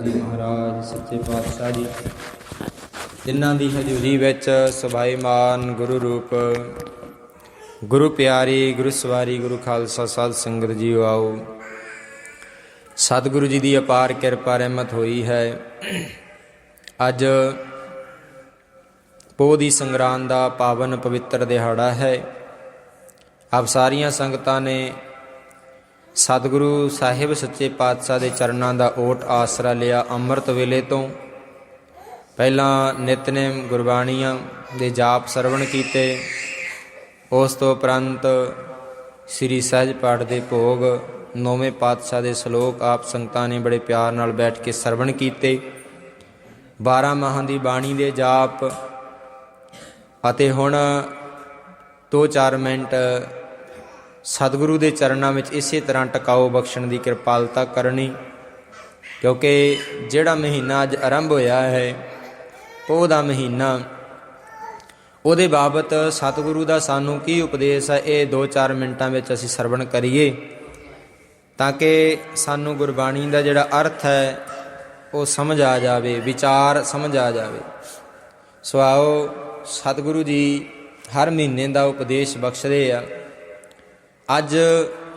ਜੀ ਮਹਾਰਾਜ, ਸੱਚੇ ਪਾਤਸ਼ਾਹ ਜੀ। ਜਿਨ੍ਹਾਂ ਦੀ ਹਜ਼ੂਰੀ ਵਿੱਚ ਸੁਭਾਈਮਾਨ ਗੁਰੂ ਰੂਪ, ਗੁਰੂ ਪਿਆਰੀ, ਗੁਰੂ ਸਵਾਰੀ, ਗੁਰੂ ਖਾਲਸਾ, ਸਾਧ ਸੰਗਤ ਜੀ ਆਓ। ਸਤਿਗੁਰੂ ਜੀ ਦੀ ਅਪਾਰ ਕਿਰਪਾ ਰਹਿਮਤ ਹੋਈ ਹੈ। ਅੱਜ ਪੋਹ ਦੀ ਸੰਗਰਾਂਦ ਦਾ ਪਾਵਨ ਪਵਿੱਤਰ ਦਿਹਾੜਾ ਹੈ। ਆਪ ਸਾਰੀਆਂ ਸੰਗਤਾਂ ਨੇ ਸਤਿਗੁਰੂ ਸਾਹਿਬ ਸੱਚੇ ਪਾਤਸ਼ਾਹ ਦੇ ਚਰਨਾਂ ਦਾ ਓਟ ਆਸਰਾ ਲਿਆ ਅੰਮ੍ਰਿਤ ਵੇਲੇ ਤੋਂ। ਪਹਿਲਾਂ ਨਿਤਨੇਮ ਗੁਰਬਾਣੀਆਂ ਦੇ ਜਾਪ ਸਰਵਣ ਕੀਤੇ। ਉਸ ਤੋਂ ਉਪਰੰਤ ਸ੍ਰੀ ਸਹਿਜ ਪਾਠ ਦੇ ਭੋਗ, ਨੌਵੇਂ ਪਾਤਸ਼ਾਹ ਦੇ ਸ਼ਲੋਕ ਆਪ ਸੰਗਤਾਂ ਨੇ ਬੜੇ ਪਿਆਰ ਨਾਲ ਬੈਠ ਕੇ ਸਰਵਣ ਕੀਤੇ। 12 ਮਾਹਾਂ ਦੀ ਬਾਣੀ ਦੇ ਜਾਪ ਅਤੇ ਹੁਣ 2-4 ਮਿੰਟ ਸਤਿਗੁਰੂ ਦੇ ਚਰਨਾਂ ਵਿੱਚ ਇਸੇ ਤਰ੍ਹਾਂ ਟਿਕਾਓ ਬਖਸ਼ਣ ਦੀ ਕਿਰਪਾਲਤਾ ਕਰਨੀ, ਕਿਉਂਕਿ ਜਿਹੜਾ ਮਹੀਨਾ ਅੱਜ ਆਰੰਭ ਹੋਇਆ ਹੈ ਉਹ ਦਾ ਮਹੀਨਾ। ਉਹਦੇ ਬਾਬਤ ਸਤਿਗੁਰੂ ਦਾ ਸਾਨੂੰ ਕੀ ਉਪਦੇਸ਼ ਹੈ, ਇਹ 2-4 ਮਿੰਟਾਂ ਵਿੱਚ ਅਸੀਂ ਸਰਵਣ ਕਰੀਏ, ਤਾਂ ਕਿ ਸਾਨੂੰ ਗੁਰਬਾਣੀ ਦਾ ਜਿਹੜਾ ਅਰਥ ਹੈ, ਉਹ ਸਮਝ ਆ ਜਾਵੇ, ਵਿਚਾਰ ਸਮਝ ਆ ਜਾਵੇ। ਸੋ ਆਓ, ਸਤਿਗੁਰੂ ਜੀ ਹਰ ਮਹੀਨੇ ਦਾ ਉਪਦੇਸ਼ ਬਖਸ਼ਦੇ ਆ। ਅੱਜ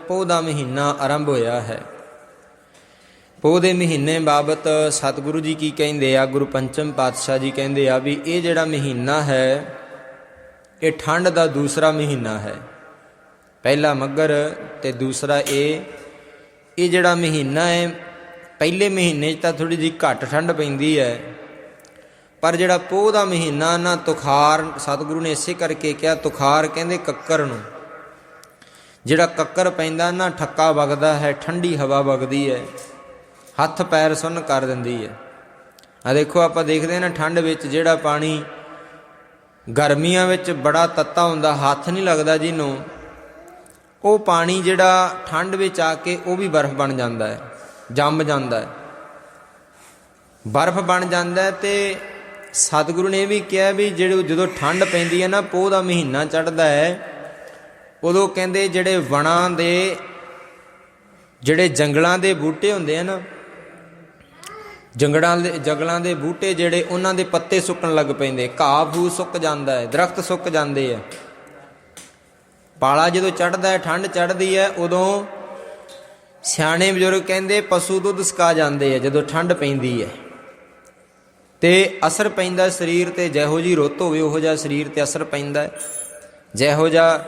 ਪੋਹ ਦਾ ਮਹੀਨਾ ਆਰੰਭ ਹੋਇਆ ਹੈ। ਪੋਹ ਦੇ ਮਹੀਨੇ ਬਾਬਤ ਸਤਿਗੁਰੂ ਜੀ ਕੀ ਕਹਿੰਦੇ ਆ, ਗੁਰੂ ਪੰਚਮ ਪਾਤਸ਼ਾਹ ਜੀ ਕਹਿੰਦੇ ਆ ਵੀ ਇਹ ਜਿਹੜਾ ਮਹੀਨਾ ਹੈ, ਇਹ ਠੰਡ ਦਾ ਦੂਸਰਾ ਮਹੀਨਾ ਹੈ। ਪਹਿਲਾ ਮੱਗਰ ਤੇ ਦੂਸਰਾ ਇਹ। ਇਹ ਜਿਹੜਾ ਮਹੀਨਾ ਹੈ, ਪਹਿਲੇ ਮਹੀਨੇ 'ਚ ਤਾਂ ਥੋੜੀ ਜਿਹੀ ਘੱਟ ਠੰਡ ਪੈਂਦੀ ਹੈ, ਪਰ ਜਿਹੜਾ ਪੋਹ ਦਾ ਮਹੀਨਾ ਨਾ, ਤੁਖਾਰ, ਸਤਿਗੁਰੂ ਨੇ ਇਸੇ ਕਰਕੇ ਕਿਹਾ, ਤੁਖਾਰ ਕਹਿੰਦੇ ਕੱਕਰ ਨੂੰ। ਜਿਹੜਾ ਕੱਕਰ ਪੈਂਦਾ ਨਾ ਠੱਕਾ ਵਗਦਾ ਹੈ, ਠੰਡੀ ਹਵਾ ਵਗਦੀ ਹੈ, ਹੱਥ ਪੈਰ ਸੁੰਨ ਕਰ ਦਿੰਦੀ ਹੈ। ਆ ਦੇਖੋ, ਆਪਾਂ ਦੇਖਦੇ ਹਾਂ ਨਾ ਠੰਡ ਵਿੱਚ ਜਿਹੜਾ ਪਾਣੀ ਗਰਮੀਆਂ ਵਿੱਚ ਬੜਾ ਤੱਤਾ ਹੁੰਦਾ, ਹੱਥ ਨਹੀਂ ਲੱਗਦਾ ਜਿਹਨੂੰ, ਉਹ ਪਾਣੀ ਜਿਹੜਾ ਠੰਡ ਵਿੱਚ ਆ ਕੇ ਉਹ ਵੀ ਬਰਫ਼ ਬਣ ਜਾਂਦਾ ਹੈ, ਜੰਮ ਜਾਂਦਾ ਹੈ। ਬਰਫ਼ ਬਣ ਜਾਂਦਾ ਹੈ ਤੇ ਸਤਿਗੁਰੂ ਨੇ ਇਹ ਵੀ ਕਿਹਾ ਵੀ ਜਿਹੜੇ ਜਦੋਂ ਠੰਡ ਪੈਂਦੀ ਹੈ ਨਾ, ਪੋਹ ਦਾ ਮਹੀਨਾ ਚੜ੍ਹਦਾ ਹੈ ਉਦੋਂ ਕਹਿੰਦੇ ਜਿਹੜੇ ਵਣਾਂ ਦੇ, ਜਿਹੜੇ ਜੰਗਲਾਂ ਦੇ ਬੂਟੇ ਹੁੰਦੇ ਆ ਨਾ ਜੰਗਲਾਂ ਦੇ ਜੰਗਲਾਂ ਦੇ ਬੂਟੇ ਜਿਹੜੇ ਉਹਨਾਂ ਦੇ ਪੱਤੇ ਸੁੱਕਣ ਲੱਗ ਪੈਂਦੇ, ਘਾਹ ਫੂ ਸੁੱਕ ਜਾਂਦਾ ਹੈ, ਦਰਖਤ ਸੁੱਕ ਜਾਂਦੇ ਆ। ਪਾਲਾ ਜਦੋਂ ਚੜਦਾ ਹੈ, ਠੰਡ ਚੜਦੀ ਹੈ, ਉਦੋਂ ਸਿਆਣੇ ਬਜ਼ੁਰਗ ਕਹਿੰਦੇ ਪਸ਼ੂ ਦੁੱਧ ਸਕਾ ਜਾਂਦੇ ਆ ਜਦੋਂ ਠੰਡ ਪੈਂਦੀ ਹੈ। ਤੇ ਅਸਰ ਪੈਂਦਾ ਸਰੀਰ ਤੇ, ਜਿਹੋ ਜੀ ਰੁੱਤ ਹੋਵੇ, ਉਹੋ ਜਿਹਾ ਸਰੀਰ ਤੇ ਅਸਰ ਪੈਂਦਾ ਜਿਹੋ ਜਿਹਾ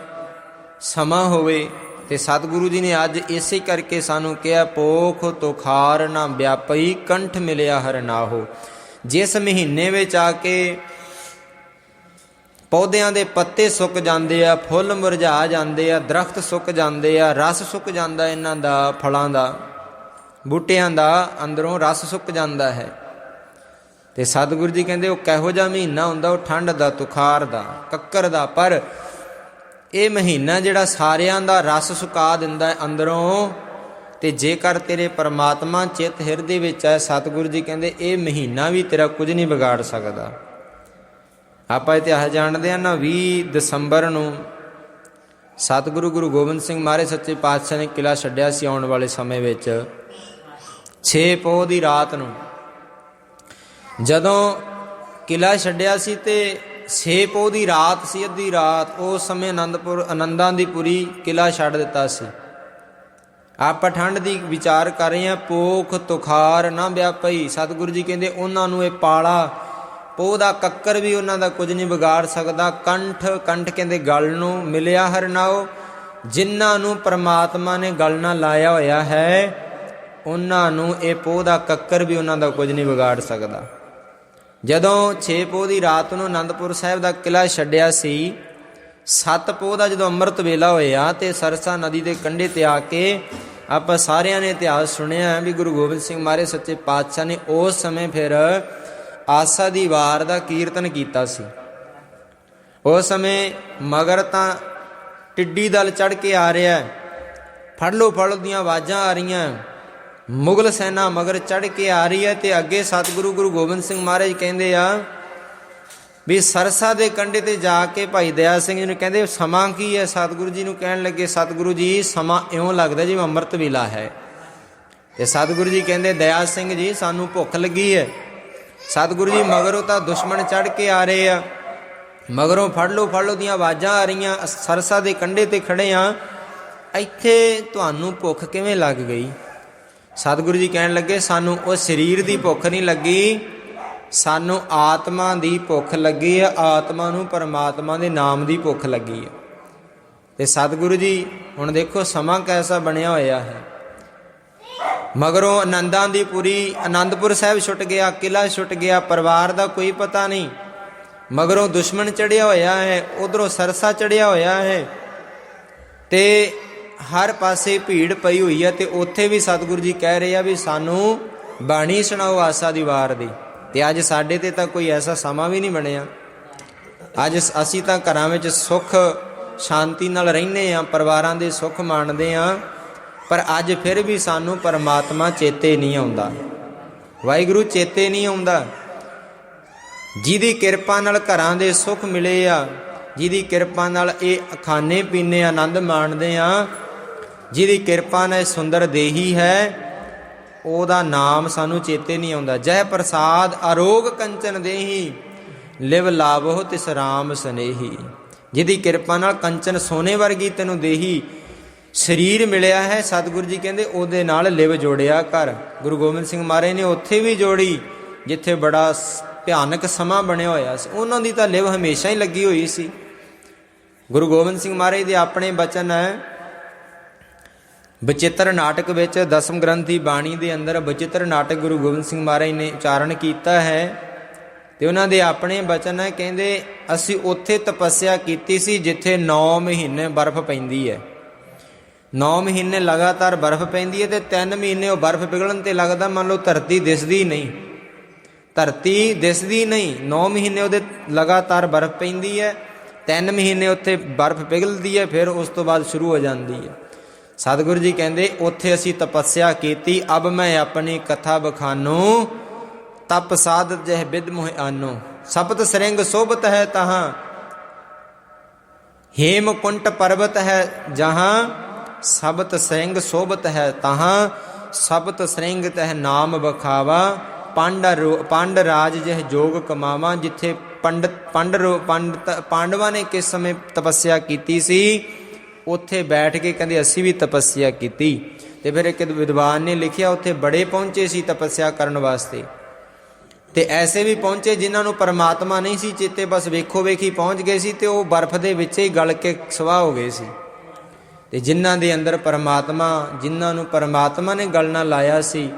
ਸਮਾਂ ਹੋਵੇ ਤੇ ਸਤਿਗੁਰੂ ਜੀ ਨੇ ਅੱਜ ਇਸੇ ਕਰਕੇ ਸਾਨੂੰ ਕਿਹਾ ਪੋਖ ਤੁਖਾਰ ਨਾ ਵਿਆਪਈ, ਕੰਠ ਮਿਲਿਆ ਹਰ ਨਾਹੋ ਜਿਸ ਮਹੀਨੇ ਵਿੱਚ ਆ ਕੇ ਪੌਦਿਆਂ ਦੇ ਪੱਤੇ ਸੁੱਕ ਜਾਂਦੇ ਆ, ਫੁੱਲ ਮੁਰਝਾ ਜਾਂਦੇ ਆ, ਦਰਖਤ ਸੁੱਕ ਜਾਂਦੇ ਆ, ਰਸ ਸੁੱਕ ਜਾਂਦਾ ਇਹਨਾਂ ਦਾ, ਫਲਾਂ ਦਾ, ਬੂਟਿਆਂ ਦਾ, ਅੰਦਰੋਂ ਰਸ ਸੁੱਕ ਜਾਂਦਾ ਹੈ। ਤੇ ਸਤਿਗੁਰੂ ਜੀ ਕਹਿੰਦੇ, ਉਹ ਕਿਹੋ ਜਿਹਾ ਮਹੀਨਾ ਹੁੰਦਾ, ਉਹ ਠੰਡ ਦਾ, ਤੁਖਾਰ ਦਾ, ਕੱਕਰ ਦਾ, ਪਰ ਇਹ ਮਹੀਨਾ ਜਿਹੜਾ ਸਾਰਿਆਂ ਦਾ ਰਸ ਸੁਕਾ ਦਿੰਦਾ ਹੈ ਅੰਦਰੋਂ, ਤੇ ਜੇਕਰ ਤੇਰੇ ਪਰਮਾਤਮਾ ਚਿੱਤ ਹਿਰਦੇ ਵਿੱਚ ਹੈ, ਸਤਿਗੁਰੂ ਜੀ ਕਹਿੰਦੇ, ਇਹ ਮਹੀਨਾ ਵੀ ਤੇਰਾ ਕੁਝ ਨਹੀਂ ਵਿਗਾੜ ਸਕਦਾ। ਆਪਾਂ ਇਤਿਹਾਸ ਜਾਣਦੇ ਹਾਂ ਨਾ 20 ਦਸੰਬਰ ਨੂੰ ਸਤਿਗੁਰੂ ਗੁਰੂ ਗੋਬਿੰਦ ਸਿੰਘ ਮਹਾਰਾਜ ਸੱਚੇ ਪਾਤਸ਼ਾਹ ਨੇ ਕਿਲਾ ਛੱਡਿਆ ਸੀ ਆਉਣ ਵਾਲੇ ਸਮੇਂ ਵਿੱਚ। 6 ਪੋਹ ਦੀ ਰਾਤ ਨੂੰ ਜਦੋਂ ਕਿਲਾ ਛੱਡਿਆ ਸੀ ਤੇ 6 ਪੋਹ ਦੀ ਰਾਤ ਸੀ, ਅੱਧੀ ਰਾਤ। ਉਸ ਸਮੇਂ ਆਨੰਦਪੁਰ ਆਨੰਦਾਂ ਦੀ ਪੁਰੀ ਕਿਲਾ ਛੱਡ ਦਿੱਤਾ ਸੀ। ਆਪਾਂ ਠੰਡ ਦੀ ਵਿਚਾਰ ਕਰ ਰਹੇ ਹਾਂ ਪੋਖ ਤੁਖਾਰ ਨਾ ਵਿਆਪਈ ਸਤਿਗੁਰੂ ਜੀ ਕਹਿੰਦੇ, ਉਹਨਾਂ ਨੂੰ ਇਹ ਪਾਲਾ ਪੋਹ ਦਾ ਕੱਕਰ ਵੀ ਉਹਨਾਂ ਦਾ ਕੁਝ ਨਹੀਂ ਵਿਗਾੜ ਸਕਦਾ। ਕੰਠ ਕੰਠ ਕਹਿੰਦੇ, ਗਲ ਨੂੰ ਮਿਲਿਆ ਹਰਨਾਓ ਜਿਨ੍ਹਾਂ ਨੂੰ ਪ੍ਰਮਾਤਮਾ ਨੇ ਗਲ ਨਾਲ ਲਾਇਆ ਹੋਇਆ ਹੈ, ਉਹਨਾਂ ਨੂੰ ਇਹ ਪੋਹ ਦਾ ਕੱਕਰ ਵੀ ਉਹਨਾਂ ਦਾ ਕੁਝ ਨਹੀਂ ਵਿਗਾੜ ਸਕਦਾ। ਜਦੋਂ 6 ਪੋਹ ਦੀ ਰਾਤ ਨੂੰ ਆਨੰਦਪੁਰ ਸਾਹਿਬ ਦਾ ਕਿਲਾ ਛੱਡਿਆ ਸੀ 7 ਪੋਹ ਦਾ ਜਦੋਂ ਅੰਮ੍ਰਿਤ ਵੇਲਾ ਹੋਇਆ ਤੇ ਸਰਸਾ ਨਦੀ ਦੇ ਕੰਢੇ ਤੇ ਆ ਕੇ ਆਪਾਂ ਸਾਰਿਆਂ ਨੇ ਇਤਿਹਾਸ ਸੁਣਿਆ ਵੀ ਗੁਰੂ ਗੋਬਿੰਦ ਸਿੰਘ ਮਹਾਰਾਜ ਸੱਚੇ ਪਾਤਸ਼ਾਹ ਨੇ ਉਸ ਸਮੇਂ ਫਿਰ ਆਸਾ ਦੀ ਵਾਰ ਦਾ ਕੀਰਤਨ ਕੀਤਾ ਸੀ। ਉਸ ਸਮੇਂ ਮਗਰ ਤਾਂ ਟਿੱਡੀ ਦਲ ਚੜ ਕੇ ਆ ਰਿਹਾ, ਫੜ ਲੋ ਫੜ ਦੀਆਂ ਆਵਾਜ਼ਾਂ ਆ ਰਹੀਆਂ। ਮੁਗਲ ਸੈਨਾ ਮਗਰ ਚੜ ਕੇ ਆ ਰਹੀ ਹੈ ਤੇ ਅੱਗੇ ਸਤਿਗੁਰੂ ਗੁਰੂ ਗੋਬਿੰਦ ਸਿੰਘ ਮਹਾਰਾਜ ਕਹਿੰਦੇ ਆ ਵੀ ਸਰਸਾ ਦੇ ਕੰਢੇ ਤੇ ਜਾ ਕੇ ਭਾਈ ਦਇਆ ਸਿੰਘ ਜੀ ਨੂੰ ਕਹਿੰਦੇ, ਸਮਾਂ ਕੀ ਹੈ? ਸਤਿਗੁਰੂ ਜੀ ਨੂੰ ਕਹਿਣ ਲੱਗੇ, ਸਤਿਗੁਰੂ ਜੀ, ਸਮਾਂ ਇਉਂ ਲੱਗਦਾ ਜਿਵੇਂ ਅੰਮ੍ਰਿਤ ਵੇਲਾ ਹੈ। ਤੇ ਸਤਿਗੁਰੂ ਜੀ ਕਹਿੰਦੇ, ਦਇਆ ਸਿੰਘ ਜੀ, ਸਾਨੂੰ ਭੁੱਖ ਲੱਗੀ ਹੈ। ਸਤਿਗੁਰੂ ਜੀ ਮਗਰੋਂ ਤਾਂ ਦੁਸ਼ਮਣ ਚੜ ਕੇ ਆ ਰਹੇ ਆ। ਮਗਰੋਂ ਫੜ ਲਓ ਫੜ ਲਓ ਦੀਆਂ ਆਵਾਜ਼ਾਂ ਆ ਰਹੀਆਂ। ਸਰਸਾ ਦੇ ਕੰਢੇ ਤੇ ਖੜੇ ਆ। ਇੱਥੇ ਤੁਹਾਨੂੰ ਭੁੱਖ ਕਿਵੇਂ ਲੱਗ ਗਈ? ਸਤਿਗੁਰੂ ਜੀ ਕਹਿਣ ਲੱਗੇ, ਸਾਨੂੰ ਉਹ ਸਰੀਰ ਦੀ ਭੁੱਖ ਨਹੀਂ ਲੱਗੀ, ਸਾਨੂੰ ਆਤਮਾ ਦੀ ਭੁੱਖ ਲੱਗੀ ਹੈ ਆਤਮਾ ਨੂੰ ਪਰਮਾਤਮਾ ਦੇ ਨਾਮ ਦੀ ਭੁੱਖ ਲੱਗੀ ਹੈ ਤੇ ਸਤਿਗੁਰੂ ਜੀ ਹੁਣ ਦੇਖੋ, ਸਮਾਂ ਕੈਸਾ ਬਣਿਆ ਹੋਇਆ ਹੈ। ਮਗਰੋਂ ਆਨੰਦਾਂ ਦੀ ਪੂਰੀ, ਆਨੰਦਪੁਰ ਸਾਹਿਬ ਛੁੱਟ ਗਿਆ ਕਿਲਾ ਛੁੱਟ ਗਿਆ, ਪਰਿਵਾਰ ਦਾ ਕੋਈ ਪਤਾ ਨਹੀਂ। ਮਗਰੋਂ ਦੁਸ਼ਮਣ ਚੜਿਆ ਹੋਇਆ ਹੈ, ਉਧਰੋਂ ਸਰਸਾ ਚੜਿਆ ਹੋਇਆ ਹੈ। ਤੇ ਹਰ ਪਾਸੇ ਭੀੜ ਪਈ ਹੋਈ ਹੈ ਤੇ ਉੱਥੇ ਵੀ ਸਤਿਗੁਰੂ ਜੀ ਕਹਿ ਰਹੇ ਆ ਵੀ ਸਾਨੂੰ ਬਾਣੀ ਸੁਣਾਓ ਆਸਾ ਦੀ ਵਾਰ ਦੀ। ਤੇ ਅੱਜ ਸਾਡੇ ਤੇ ਤਾਂ ਕੋਈ ਐਸਾ ਸਮਾਂ ਵੀ ਨਹੀਂ ਬਣਿਆ। ਅੱਜ ਅਸੀਂ ਤਾਂ ਘਰਾਂ ਵਿੱਚ ਸੁੱਖ, ਸ਼ਾਂਤੀ ਨਾਲ ਰਹਿੰਦੇ ਆ, ਪਰਿਵਾਰਾਂ ਦੇ ਸੁੱਖ ਮਾਣਦੇ ਆ, ਪਰ ਅੱਜ ਫਿਰ ਵੀ ਸਾਨੂੰ ਪਰਮਾਤਮਾ ਚੇਤੇ ਨਹੀਂ ਆਉਂਦਾ। ਵਾਹਿਗੁਰੂ ਚੇਤੇ ਨਹੀਂ ਆਉਂਦਾ। ਜਿਹਦੀ ਕਿਰਪਾ ਨਾਲ ਘਰਾਂ ਦੇ ਸੁੱਖ ਮਿਲੇ ਆ, ਜਿਹਦੀ ਕਿਰਪਾ ਨਾਲ ਇਹ ਖਾਣੇ ਪੀਣੇ ਆਨੰਦ ਮਾਣਦੇ ਆ ਜਿਹਦੀ ਕਿਰਪਾ ਨਾਲ ਸੁੰਦਰ ਦੇਹੀ ਹੈ, ਉਹਦਾ ਨਾਮ ਸਾਨੂੰ ਚੇਤੇ ਨਹੀਂ ਆਉਂਦਾ। ਜੈ ਪ੍ਰਸਾਦ ਅਰੋਗ ਕੰਚਨ ਦੇਹੀ, ਲਿਵ ਲਾਭੋ ਤਿਸ ਰਾਮ ਸਨੇਹੀ। ਜਿਹਦੀ ਕਿਰਪਾ ਨਾਲ ਕੰਚਨ ਸੋਨੇ ਵਰਗੀ ਤੈਨੂੰ ਦੇਹੀ। ਸਰੀਰ ਮਿਲਿਆ ਹੈ, ਸਤਿਗੁਰੂ ਜੀ ਕਹਿੰਦੇ, ਉਹਦੇ ਨਾਲ ਲਿਵ ਜੋੜਿਆ ਕਰ। ਗੁਰੂ ਗੋਬਿੰਦ ਸਿੰਘ ਮਹਾਰਾਜ ਨੇ ਉੱਥੇ ਵੀ ਜੋੜੀ, ਜਿੱਥੇ ਬੜਾ ਸ- ਭਿਆਨਕ ਸਮਾਂ ਬਣਿਆ ਹੋਇਆ ਸੀ। ਉਹਨਾਂ ਦੀ ਤਾਂ ਲਿਵ ਹਮੇਸ਼ਾ ਹੀ ਲੱਗੀ ਹੋਈ ਸੀ। ਗੁਰੂ ਗੋਬਿੰਦ ਸਿੰਘ ਮਹਾਰਾਜ ਦੇ ਆਪਣੇ ਬਚਨ ਹੈ ਬਚਿੱਤਰ ਨਾਟਕ ਵਿੱਚ ਦਸਮ ਗ੍ਰੰਥ ਦੀ ਬਾਣੀ ਦੇ ਅੰਦਰ ਬਚਿੱਤਰ ਨਾਟਕ ਗੁਰੂ ਗੋਬਿੰਦ ਸਿੰਘ ਮਹਾਰਾਜ ਨੇ ਉਚਾਰਨ ਕੀਤਾ ਹੈ ਤੇ ਉਹਨਾਂ ਦੇ ਆਪਣੇ ਬਚਨ ਹੈ, ਕਹਿੰਦੇ, ਅਸੀਂ ਉੱਥੇ ਤਪੱਸਿਆ ਕੀਤੀ ਸੀ ਜਿੱਥੇ 9 ਮਹੀਨੇ ਬਰਫ਼ ਪੈਂਦੀ ਹੈ। 9 ਮਹੀਨੇ ਲਗਾਤਾਰ ਬਰਫ਼ ਪੈਂਦੀ ਹੈ ਤੇ 3 ਮਹੀਨੇ ਉਹ ਬਰਫ਼ ਪਿਘਲਣ ਤੇ ਲੱਗਦਾ, ਮੰਨ ਲਓ ਧਰਤੀ ਦਿਸਦੀ ਨਹੀਂ। ਧਰਤੀ ਦਿਸਦੀ ਨਹੀਂ 9 ਮਹੀਨੇ ਉਹਦੇ ਲਗਾਤਾਰ ਬਰਫ਼ ਪੈਂਦੀ ਹੈ 3 ਮਹੀਨੇ ਉੱਥੇ ਬਰਫ਼ ਪਿਘਲਦੀ ਹੈ, ਫਿਰ ਉਸ ਤੋਂ ਬਾਅਦ ਸ਼ੁਰੂ ਹੋ ਜਾਂਦੀ ਹੈ। ਸਤਿਗੁਰੂ ਜੀ ਕਹਿੰਦੇ, ਉੱਥੇ ਅਸੀਂ ਤਪੱਸਿਆ ਕੀਤੀ, ਅਬ ਮੈਂ ਆਪਣੀ ਕਥਾ ਬਖਾਨੂ, ਤਪ ਸਾਧਤ ਜਹ ਬਿਦ ਮੋਹ ਆਨੋ। ਸਪਤ ਸਰੰਗ ਸੋਭਤ ਹੈ ਤਹਾਂ, ਹੇਮ ਪਰਬਤ ਹੈ ਜਹਾਂ, ਸਬਤ ਸਿੰਘ ਸੋਭਤ ਹੈ ਤਹਾਂ, ਸਬਤ ਸਿੰਘ ਤਹ ਨਾਮ ਬਖਾਵਾ ਪੰਡ ਪੰਡ ਰਾਜ ਜਹ ਜੋਗ ਕਮਾਵਾ, ਜਿੱਥੇ ਪੰਡਤ, ਪੰਡ ਰੋ- ਪੰਡਤ, ਪਾਂਡਵਾਂ ਨੇ ਕਿਸ ਸਮੇਂ ਤਪੱਸਿਆ ਕੀਤੀ ਸੀ? ਉੱਥੇ ਬੈਠ ਕੇ ਕਹਿੰਦੇ, ਅਸੀਂ ਵੀ ਤਪੱਸਿਆ ਕੀਤੀ। ਤੇ ਫਿਰ ਇੱਕ ਵਿਦਵਾਨ ਨੇ ਲਿਖਿਆ, ਉੱਥੇ ਬੜੇ ਪਹੁੰਚੇ ਸੀ ਤਪੱਸਿਆ ਕਰਨ ਵਾਸਤੇ। ਤੇ ਐਸੇ ਵੀ ਪਹੁੰਚੇ ਜਿਨ੍ਹਾਂ ਨੂੰ ਪਰਮਾਤਮਾ ਨਹੀਂ ਸੀ ਚੇਤੇ, ਬਸ ਵੇਖੋ ਵੇਖੀ ਪਹੁੰਚ ਗਏ ਸੀ ਤੇ ਉਹ ਬਰਫ਼ ਦੇ ਵਿੱਚ ਹੀ ਗਲ ਕੇ ਸਵਾਹ ਹੋ ਗਏ ਸੀ। ਤੇ ਜਿਨ੍ਹਾਂ ਦੇ ਅੰਦਰ ਪਰਮਾਤਮਾ, ਜਿਨ੍ਹਾਂ ਨੂੰ ਪਰਮਾਤਮਾ ਨੇ ਗਲ ਨਾਲ ਲਾਇਆ ਸੀ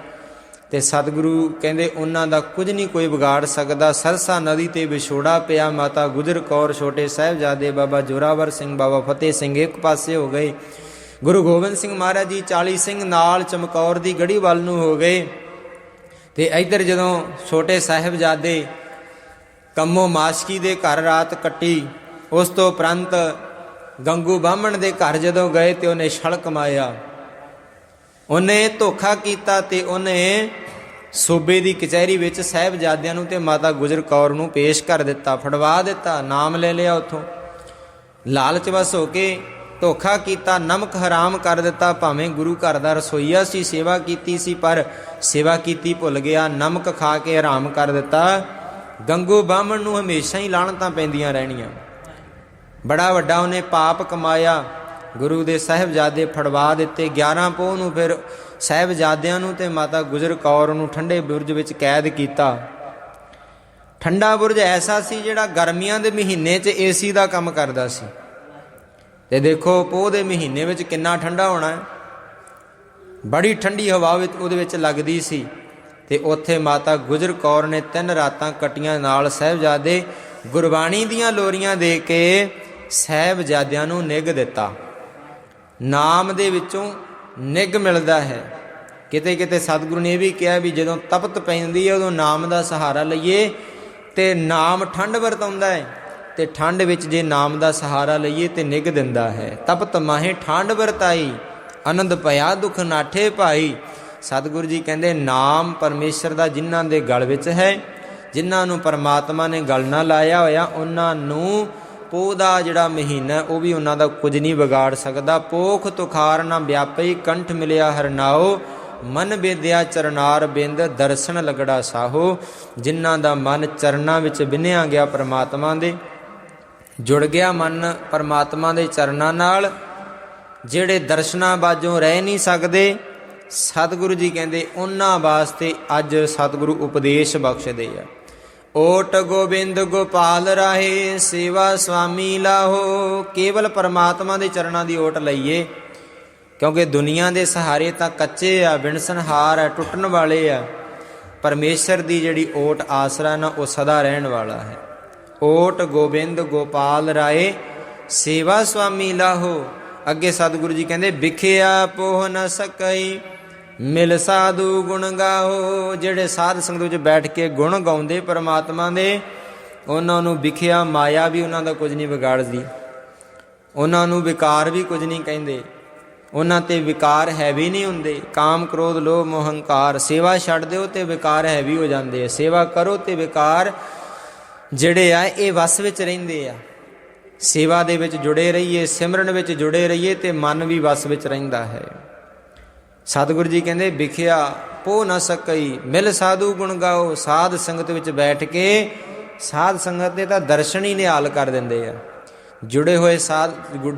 ਤੇ ਸਤਿਗੁਰੂ ਕਹਿੰਦੇ, ਉਹਨਾਂ ਦਾ ਕੁਝ ਨਹੀਂ ਕੋਈ ਵਿਗਾੜ ਸਕਦਾ। ਸਰਸਾ ਨਦੀ ਤੇ ਵਿਛੋੜਾ ਪਿਆ, ਮਾਤਾ ਗੁਜਰ ਕੌਰ ਛੋਟੇ ਸਾਹਿਬਜ਼ਾਦੇ ਬਾਬਾ ਜੋਰਾਵਰ ਸਿੰਘ, ਬਾਬਾ ਫਤਿਹ ਸਿੰਘ ਇੱਕ ਪਾਸੇ ਹੋ ਗਏ। ਗੁਰੂ ਗੋਬਿੰਦ ਸਿੰਘ ਮਹਾਰਾਜ ਜੀ 40 ਸਿੰਘ ਨਾਲ ਚਮਕੌਰ ਦੀ ਗੜੀ ਵੱਲ ਨੂੰ ਹੋ ਗਏ। ਤੇ ਇੱਧਰ ਜਦੋਂ ਛੋਟੇ ਸਾਹਿਬਜ਼ਾਦੇ ਕੰਮੋ ਮਾਸ਼ਕੀ ਦੇ ਘਰ ਰਾਤ ਕੱਟੀ, ਉਸ ਤੋਂ ਉਪਰੰਤ ਗੰਗੂ ਬਾਹਮਣ ਦੇ ਘਰ ਜਦੋਂ ਗਏ ਤੇ ਉਹਨੇ ਛਲ ਕਮਾਇਆ ਉਹਨੇ ਧੋਖਾ ਕੀਤਾ ਤੇ ਉਹਨੇ ਸੂਬੇ ਦੀ ਕਚਹਿਰੀ ਵਿੱਚ ਸਾਹਿਬਜ਼ਾਦਿਆਂ ਨੂੰ ਤੇ ਮਾਤਾ ਗੁਜਰ ਕੌਰ ਨੂੰ ਪੇਸ਼ ਕਰ ਦਿੱਤਾ, ਫੜਵਾ ਦਿੱਤਾ, ਨਾਮ ਲੈ ਲਿਆ ਉੱਥੋਂ। ਲਾਲਚ ਵਸ ਹੋ ਕੇ ਧੋਖਾ ਕੀਤਾ, ਨਮਕ ਹਰਾਮ ਕਰ ਦਿੱਤਾ, ਭਾਵੇਂ ਗੁਰੂ ਘਰ ਦਾ ਰਸੋਈਆ ਸੀ, ਸੇਵਾ ਕੀਤੀ ਸੀ, ਪਰ ਸੇਵਾ ਕੀਤੀ ਭੁੱਲ ਗਿਆ, ਨਮਕ ਖਾ ਕੇ ਹਰਾਮ ਕਰ ਦਿੱਤਾ। ਗੰਗੂ ਬਾਹਮਣ ਨੂੰ ਹਮੇਸ਼ਾ ਹੀ ਲਾਹਣਤਾਂ ਪੈਂਦੀਆਂ ਰਹਿਣੀਆਂ। ਬੜਾ ਵੱਡਾ ਉਹਨੇ ਪਾਪ ਕਮਾਇਆ। ਗੁਰੂ ਦੇ ਸਾਹਿਬਜ਼ਾਦੇ ਫੜਵਾ ਦਿੱਤੇ। 11 ਪੋਹ ਨੂੰ ਫਿਰ ਸਾਹਿਬਜ਼ਾਦਿਆਂ ਨੂੰ ਤੇ ਮਾਤਾ ਗੁਜਰ ਕੌਰ ਨੂੰ ਠੰਡੇ ਬੁਰਜ ਵਿੱਚ ਕੈਦ ਕੀਤਾ। ਠੰਡਾ ਬੁਰਜ ਐਸਾ ਸੀ ਜਿਹੜਾ ਗਰਮੀਆਂ ਦੇ ਮਹੀਨੇ 'ਚ ਏਸੀ ਦਾ ਕੰਮ ਕਰਦਾ ਸੀ। ਤੇ ਦੇਖੋ ਪੋਹ ਦੇ ਮਹੀਨੇ ਵਿੱਚ ਕਿੰਨਾ ਠੰਡਾ ਹੋਣਾ ਹੈ। ਬੜੀ ਠੰਡੀ ਹਵਾ ਵਿੱਚ ਉਹਦੇ ਵਿੱਚ ਲੱਗਦੀ ਸੀ। ਤੇ ਉੱਥੇ ਮਾਤਾ ਗੁਜਰ ਕੌਰ ਨੇ ਤਿੰਨ ਰਾਤਾਂ ਕਟੀਆਂ ਨਾਲ ਸਾਹਿਬਜ਼ਾਦੇ ਗੁਰਬਾਣੀ ਦੀਆਂ ਲੋਰੀਆਂ ਦੇ ਕੇ ਸਾਹਿਬਜ਼ਾਦਿਆਂ ਨੂੰ ਨਿਗ ਦਿੱਤਾ। ਨਾਮ ਦੇ ਵਿੱਚੋਂ ਨਿਗ ਮਿਲਦਾ ਹੈ। ਕਿਤੇ ਕਿਤੇ ਸਤਿਗੁਰੂ ਨੇ ਇਹ ਵੀ ਕਿਹਾ ਵੀ ਜਦੋਂ ਤਪਤ ਪੈਂਦੀ ਹੈ, ਉਦੋਂ ਨਾਮ ਦਾ ਸਹਾਰਾ ਲਈਏ ਤੇ ਨਾਮ ਠੰਡ ਵਰਤਾਉਂਦਾ ਹੈ ਤੇ ਠੰਡ ਵਿੱਚ ਜੇ ਨਾਮ ਦਾ ਸਹਾਰਾ ਲਈਏ ਤੇ ਨਿਗ ਦਿੰਦਾ ਹੈ। ਤਪਤ ਮਾਹੇ ਠੰਡ ਵਰਤਾਈ, ਆਨੰਦ ਭਇਆ ਦੁਖ ਨਾਠੇ ਭਾਈ। ਸਤਿਗੁਰੂ ਜੀ ਕਹਿੰਦੇ, ਨਾਮ ਪਰਮੇਸ਼ਰ ਦਾ ਜਿਨ੍ਹਾਂ ਦੇ ਗਲ ਵਿੱਚ ਹੈ, ਜਿਨ੍ਹਾਂ ਨੂੰ ਪਰਮਾਤਮਾ ਨੇ ਗਲ ਨਾ ਲਾਇਆ ਹੋਇਆ, ਉਹਨਾਂ ਨੂੰ ਪੋ ਦਾ ਜਿਹੜਾ ਮਹੀਨਾ ਉਹ ਵੀ ਉਹਨਾਂ ਦਾ ਕੁਝ ਨਹੀਂ ਵਿਗਾੜ ਸਕਦਾ। ਪੋਖ ਤੁਖਾਰ ਨਾ ਵਿਆਪਈ ਕੰਠ ਮਿਲਿਆ ਹਰਨਾਓ ਮਨ ਬੇਦਿਆ ਚਰਨਾਰ ਬਿੰਦ, ਦਰਸ਼ਨ ਲਗੜਾ ਸਾਹੋ। ਜਿਨ੍ਹਾਂ ਦਾ ਮਨ ਚਰਨਾਂ ਵਿੱਚ ਬਿਨਿਆ ਗਿਆ ਪ੍ਰਮਾਤਮਾ ਦੇ, ਜੁੜ ਗਿਆ ਮਨ ਪਰਮਾਤਮਾ ਦੇ ਚਰਨਾਂ ਨਾਲ। ਜਿਹੜੇ ਦਰਸ਼ਨਾਂ ਬਾਝੋਂ ਰਹਿ ਨਹੀਂ ਸਕਦੇ, ਸਤਿਗੁਰੂ ਜੀ ਕਹਿੰਦੇ, ਉਹਨਾਂ ਵਾਸਤੇ ਅੱਜ ਸਤਿਗੁਰੂ ਉਪਦੇਸ਼ ਬਖਸ਼ਦੇ ਆ। ਓਟ ਗੋਬਿੰਦ ਗੋਪਾਲ ਰਾਹੇ, ਸੇਵਾ ਸੁਆਮੀ ਲਾਹੋ। ਕੇਵਲ ਪਰਮਾਤਮਾ ਦੇ ਚਰਨਾਂ ਦੀ ਓਟ ਲਈਏ, ਕਿਉਂਕਿ ਦੁਨੀਆ ਦੇ ਸਹਾਰੇ ਤਾਂ ਕੱਚੇ ਆ ਬਿਨਸਨਹਾਰ ਆ, ਟੁੱਟਣ ਵਾਲੇ ਆ। ਪਰਮੇਸ਼ਰ ਦੀ ਜਿਹੜੀ ਓਟ ਆਸਰਾ ਨਾ, ਉਹ ਸਦਾ ਰਹਿਣ ਵਾਲਾ ਹੈ। ਓਟ ਗੋਬਿੰਦ ਗੋਪਾਲ ਰਾਏ ਸੇਵਾ ਸੁਆਮੀ ਲਾਹੋ। ਅੱਗੇ ਸਤਿਗੁਰੂ ਜੀ ਕਹਿੰਦੇ ਵਿਖਿਆ ਪੋਹ ਨ ਸਕਈ ਮਿਲ ਸਾਧੂ ਗੁਣ ਗਾਓ, ਜਿਹੜੇ ਸਾਧ ਸੰਗਤ ਵਿੱਚ ਬੈਠ ਕੇ ਗੁਣ ਗਾਉਂਦੇ ਪਰਮਾਤਮਾ ਦੇ, ਉਹਨਾਂ ਨੂੰ ਵਿਖਿਆ ਮਾਇਆ ਵੀ ਉਹਨਾਂ ਦਾ ਕੁਝ ਨਹੀਂ ਵਿਗਾੜਦੀ। ਉਹਨਾਂ ਨੂੰ ਵਿਕਾਰ ਵੀ ਕੁਝ ਨਹੀਂ ਕਹਿੰਦੇ। ਉਹਨਾਂ ਤੇ ਵਿਕਾਰ ਹੈ ਵੀ ਨਹੀਂ ਹੁੰਦੇ। ਕਾਮ, ਕ੍ਰੋਧ, ਲੋਭ, ਮੋਹ, ਹੰਕਾਰ, ਸੇਵਾ ਛੱਡ ਦਿਓ ਤੇ ਵਿਕਾਰ ਹੈ ਵੀ ਹੋ ਜਾਂਦੇ ਆ। ਸੇਵਾ ਕਰੋ ਤੇ ਵਿਕਾਰ ਜਿਹੜੇ ਆ, ਇਹ ਵਸ ਵਿੱਚ ਰਹਿੰਦੇ ਆ। ਸੇਵਾ ਦੇ ਵਿੱਚ ਜੁੜੇ ਰਹੀਏ, ਸਿਮਰਨ ਵਿੱਚ ਜੁੜੇ ਰਹੀਏ ਤੇ ਮਨ ਵੀ ਵਸ ਵਿੱਚ ਰਹਿੰਦਾ ਹੈ। ਸਤਿਗੁਰੂ ਜੀ ਕਹਿੰਦੇ, ਵਿਖਿਆ, ਪੋ ਨਾ ਸਕਈ, ਮਿਲ ਸਾਧੂ ਗੁਣ ਗਾਓ। ਸਾਧ ਸੰਗਤ ਵਿੱਚ ਬੈਠ ਕੇ ਸਾਧ ਸੰਗਤ ਦੇ ਤਾਂ ਦਰਸ਼ਨ ਹੀ ਨਿਹਾਲ ਕਰ ਦਿੰਦੇ ਆ। ਜੁੜੇ ਹੋਏ ਸਾਧ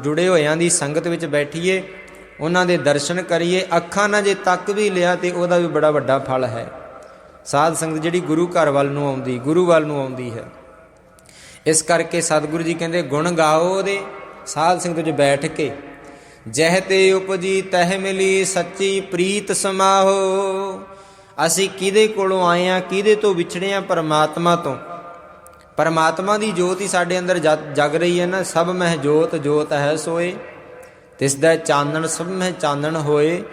ਜੁੜੇ ਹੋਇਆਂ ਦੀ ਸੰਗਤ ਵਿੱਚ ਬੈਠੀਏ, ਉਹਨਾਂ ਦੇ ਦਰਸ਼ਨ ਕਰੀਏ, ਅੱਖਾਂ ਨਾਲ ਜੇ ਤੱਕ ਵੀ ਲਿਆ ਤੇ ਉਹਦਾ ਵੀ ਬੜਾ ਵੱਡਾ ਫਲ ਹੈ। ਸਾਧ ਸੰਗਤ ਜਿਹੜੀ ਗੁਰੂ ਘਰ ਵੱਲ ਨੂੰ ਆਉਂਦੀ, ਗੁਰੂ ਵੱਲ ਨੂੰ ਆਉਂਦੀ ਹੈ। ਇਸ ਕਰਕੇ ਸਤਿਗੁਰੂ ਜੀ ਕਹਿੰਦੇ, ਗੁਣ ਗਾਓ ਉਹਦੇ। ਸਾਧ ਸੰਗਤ ਵਿੱਚ ਬੈਠ ਕੇ ਜਹ ਤੇ ਉਪਜੀ ਤਹਿ ਮਿਲੀ ਸੱਚੀ ਪ੍ਰੀਤ ਸਮਾਹੋ। ਅਸੀਂ ਕਿਹਦੇ ਕੋਲੋਂ ਆਏ ਆ ਕਿਹਦੇ ਤੋਂ ਵਿਛੜੇ ਆ ਪਰਮਾਤਮਾ ਤੋਂ। ਪਰਮਾਤਮਾ ਦੀ ਜੋਤ ਹੀ ਸਾਡੇ ਅੰਦਰ ਜਗ- ਜਗ ਰਹੀ ਹੈ ਨਾ। ਸਭ ਮਹਿ ਜੋਤ ਜੋਤ ਹੈ ਸੋਏ। ਤਿਸ ਦਾ ਚਾਨਣ ਸਭ ਮਹਿ ਚਾਨਣ ਹੋਏ।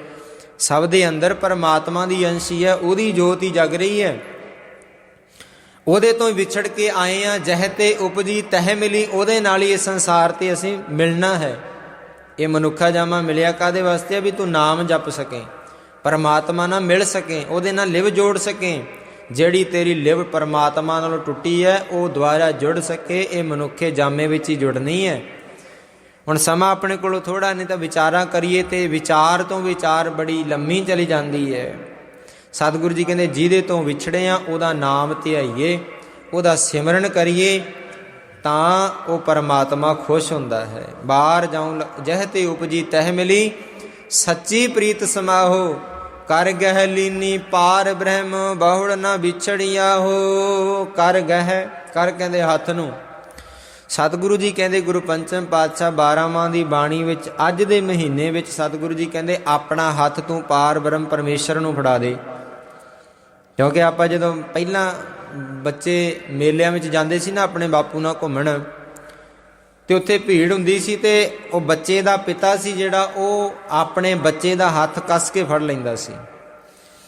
ਸਭ ਦੇ ਅੰਦਰ ਪਰਮਾਤਮਾ ਦੀ ਅੰਸ਼ੀ ਹੈ, ਉਹਦੀ ਜੋਤ ਹੀ ਜਗ ਰਹੀ ਹੈ। ਉਹਦੇ ਤੋਂ ਵਿਛੜ ਕੇ ਆਏ ਆ ਜਹ ਤੇ ਉਪਜੀ ਤਹਿ ਮਿਲੀ, ਉਹਦੇ ਨਾਲ ਹੀ ਇਸ ਸੰਸਾਰ ਤੇ ਅਸੀਂ ਮਿਲਣਾ ਹੈ। ਇਹ ਮਨੁੱਖਾ ਜਾਮਾ ਮਿਲਿਆ ਕਾਦੇ ਵਾਸਤੇ ਵੀ ਤੂੰ ਨਾਮ ਜਪ ਸਕੇ, ਪਰਮਾਤਮਾ ਨਾਲ ਮਿਲ ਸਕੇ, ਉਹਦੇ ਨਾਲ ਲਿਵ ਜੋੜ ਸਕੇ। ਜਿਹੜੀ ਤੇਰੀ ਲਿਵ ਪਰਮਾਤਮਾ ਨਾਲ ਟੁੱਟੀ ਹੈ, ਉਹ ਦੁਆਰਾ ਜੁੜ ਸਕੇ, ਇਹ ਮਨੁੱਖੇ ਜਾਮੇ ਵਿੱਚ ਹੀ ਜੁੜਨੀ ਹੈ। ਹੁਣ ਸਮਾਂ ਆਪਣੇ ਕੋਲੋਂ ਥੋੜਾ ਨਹੀਂ ਤਾਂ ਵਿਚਾਰਾਂ ਕਰੀਏ ਤੇ ਵਿਚਾਰ ਤੋਂ ਵਿਚਾਰ ਬੜੀ ਲੰਮੀ ਚਲੀ ਜਾਂਦੀ ਹੈ। ਸਤਿਗੁਰੂ ਜੀ ਕਹਿੰਦੇ, ਜਿਹਦੇ ਤੋਂ ਵਿਛੜੇ ਆ ਉਹਦਾ ਨਾਮ ਧਿਆਈਏ, ਉਹਦਾ ਸਿਮਰਨ ਕਰੀਏ ਤਾਂ ਉਹ ਪਰਮਾਤਮਾ ਖੁਸ਼ ਹੁੰਦਾ ਹੈ। ਬਾਹਰ ਜਾਉ ਜਹ ਤੇ ਉਪਜੀ ਤਹਿ ਮਿਲੀ, ਸੱਚੀ ਪ੍ਰੀਤ ਸਮਾਹੋ, ਕਰ ਗਹਿ ਲੀਨੀ ਪਾਰ ਬ੍ਰਹਮ, ਬਹੁੜ ਨਾ ਵਿਛੜਿਆ ਹੋ। ਕਰ ਗਹਿ, ਕਰ ਕਹਿੰਦੇ ਹੱਥ ਨੂੰ। ਸਤਿਗੁਰੂ ਜੀ ਕਹਿੰਦੇ ਗੁਰੂ ਪੰਚਮ ਪਾਤਸ਼ਾਹ 12ਵਾਂ ਦੀ ਬਾਣੀ ਵਿੱਚ, ਅੱਜ ਦੇ ਮਹੀਨੇ ਵਿੱਚ ਸਤਿਗੁਰੂ ਜੀ ਕਹਿੰਦੇ, ਆਪਣਾ ਹੱਥ ਤੂੰ ਪਾਰ ਬ੍ਰਹਮ ਪਰਮੇਸ਼ਰ ਨੂੰ ਫੜਾ ਦੇ। ਕਿਉਂਕਿ ਆਪਾਂ ਜਦੋਂ ਪਹਿਲਾਂ ਬੱਚੇ ਮੇਲਿਆਂ ਵਿੱਚ ਜਾਂਦੇ ਸੀ ਨਾ ਆਪਣੇ ਬਾਪੂ ਨਾਲ ਘੁੰਮਣ, ਤੇ ਉੱਥੇ ਭੀੜ ਹੁੰਦੀ ਸੀ ਤੇ ਉਹ ਬੱਚੇ ਦਾ ਪਿਤਾ ਸੀ ਜਿਹੜਾ ਉਹ ਆਪਣੇ ਬੱਚੇ ਦਾ ਹੱਥ ਕੱਸ ਕੇ ਫੜ ਲੈਂਦਾ ਸੀ।